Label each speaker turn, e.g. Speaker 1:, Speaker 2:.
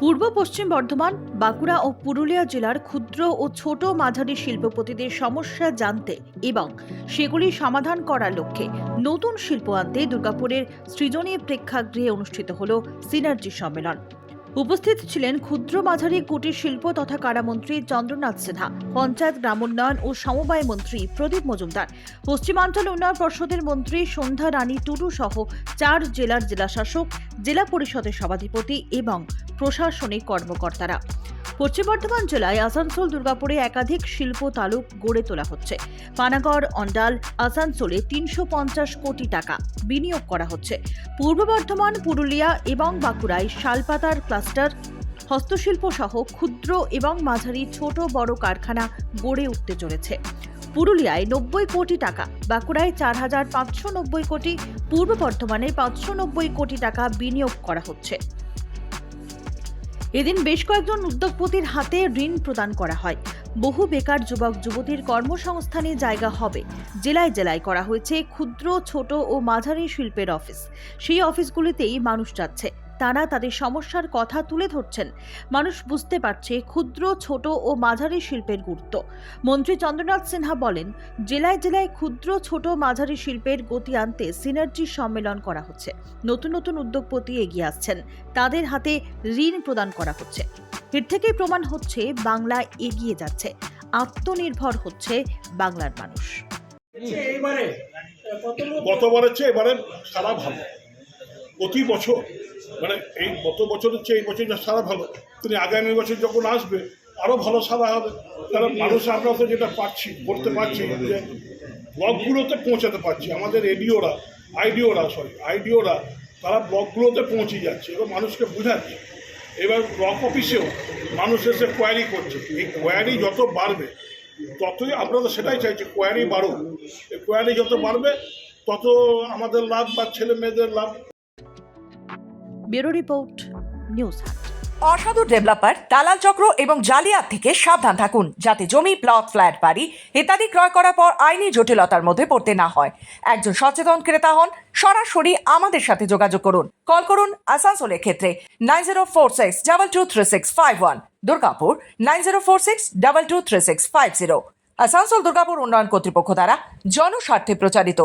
Speaker 1: পূর্ব পশ্চিম বর্ধমান, বাঁকুড়া ও পুরুলিয়া জেলার ক্ষুদ্র ও ছোট মাঝারি শিল্পপতিদের সমস্যা জানতে এবং সেগুলি সমাধান করার লক্ষ্যে নতুন শিল্প আনতে দুর্গাপুরের সৃজনী প্রেক্ষাগৃহে অনুষ্ঠিত হল সিনার্জি সম্মেলন। উপস্থিত ছিলেন ক্ষুদ্র মাঝারি কুটির শিল্প তথা কারামন্ত্রী চন্দ্রনাথ সিনহা, পঞ্চায়েত গ্রামোন্নয়ন ও সমবায় মন্ত্রী প্রদীপ মজুমদার, পশ্চিমাঞ্চল উন্নয়ন পর্ষদের মন্ত্রী সন্ধ্যা রানী টুডু সহ চার জেলার জেলাশাসক, জেলা পরিষদের সভাধিপতি এবং প্রশাসনিক কর্মকর্তারা। পশ্চিম বর্ধমান জেলায় আসানসোল, দুর্গাপুরে একাধিক শিল্প তালুক গড়ে তোলা হচ্ছে। পানাগড়, অন্ডাল, আসানসোলে তিনশো পঞ্চাশ কোটি টাকা বিনিয়োগ করা হচ্ছে। পূর্ব বর্ধমান, পুরুলিয়া এবং বাঁকুড়ায় শালপাতার ক্লাস্টার, হস্তশিল্প সহ ক্ষুদ্র এবং মাঝারি ছোট বড় কারখানা গড়ে উঠতে চলেছে। পুরুলিয়ায় নব্বই কোটি টাকা, বাঁকুড়ায় চার হাজার পাঁচশো নব্বই কোটি, পূর্ব বর্ধমানে পাঁচশো নব্বই কোটি টাকা বিনিয়োগ করা হচ্ছে। এদিন বেশ কয়েকজন উদ্যোগপতির হাতে ঋণ প্রদান করা হয়। বহু বেকার যুবক, যুবতীর কর্মসংস্থানে জায়গা হবে। জেলায় জেলায় করা হয়েছে ক্ষুদ্র, ছোট ও মাঝারি শিল্পের অফিস। সেই অফিসগুলিতেই মানুষ যাচ্ছে। তারা তাদের সমস্যার কথা তুলে ধরছেন। মানুষ বুঝতে পারছে ক্ষুদ্র, ছোট ও মাঝারি শিল্পের গুরুত্ব। মন্ত্রী চন্দ্রনাথ সিনহা বলেন, জেলায় জেলায় ক্ষুদ্র, ছোট, মাঝারি শিল্পের গতি আনতে সিনার্জি সম্মেলন করা হচ্ছে। নতুন নতুন উদ্যোগপতি এগিয়ে আসছেন। তাদের হাতে ঋণ প্রদান করা হচ্ছে। এর থেকেই প্রমাণ হচ্ছে, বাংলা এগিয়ে যাচ্ছে। আত্মনির্ভর হচ্ছে বাংলার মানুষ।
Speaker 2: গতবারের চেয়ে এবারে সারা ভালো। প্রতি বছর মানে এই গত বছরের চেয়ে এই বছর যা সারা ভালো, তিনি আগামী বছর যখন আসবে আরও ভালো সারা হবে। কারণ মানুষ আমরা তো যেটা পাচ্ছি, করতে পারছি, যে ব্লকগুলোতে পৌঁছাতে পারছি। আমাদের এডিওরা, আইডিওরা সরি আইডিওরা, তারা ব্লকগুলোতে পৌঁছে যাচ্ছে এবার মানুষকে বোঝাচ্ছে। এবার ব্লক অফিসেও মানুষ এসে কোয়ারি করছে। এই কোয়ারি যত বাড়বে, ততই আমরা তো সেটাই চাইছি কোয়ারি বাড়ুক। এই কোয়ারি যত বাড়বে, তত আমাদের লাভ বা ছেলে মেয়েদের লাভ
Speaker 1: ব্যুরো রিপোর্ট, নিউজ হাট।
Speaker 3: অসাধু ডেভেলপার দালাল চক্র এবং জালিয়াত থেকে সাবধান থাকুন, যাতে জমি, প্লট, ফ্ল্যাট, বাড়ি ইত্যাদি ক্রয় করার পর আইনি জটিলতার মধ্যে পড়তে না হয়। একজন সচেতন ক্রেতা হন, সরাসরি আমাদের সাথে যোগাযোগ করুন। কল করুন আসানসোলের ক্ষেত্রে nine zero four six double two three six five one, Durgapur nine zero four six double two three six five zero. Asansol Durgapur উন্নয়ন কর্তৃপক্ষ দ্বারা জনস্বার্থে প্রচারিত।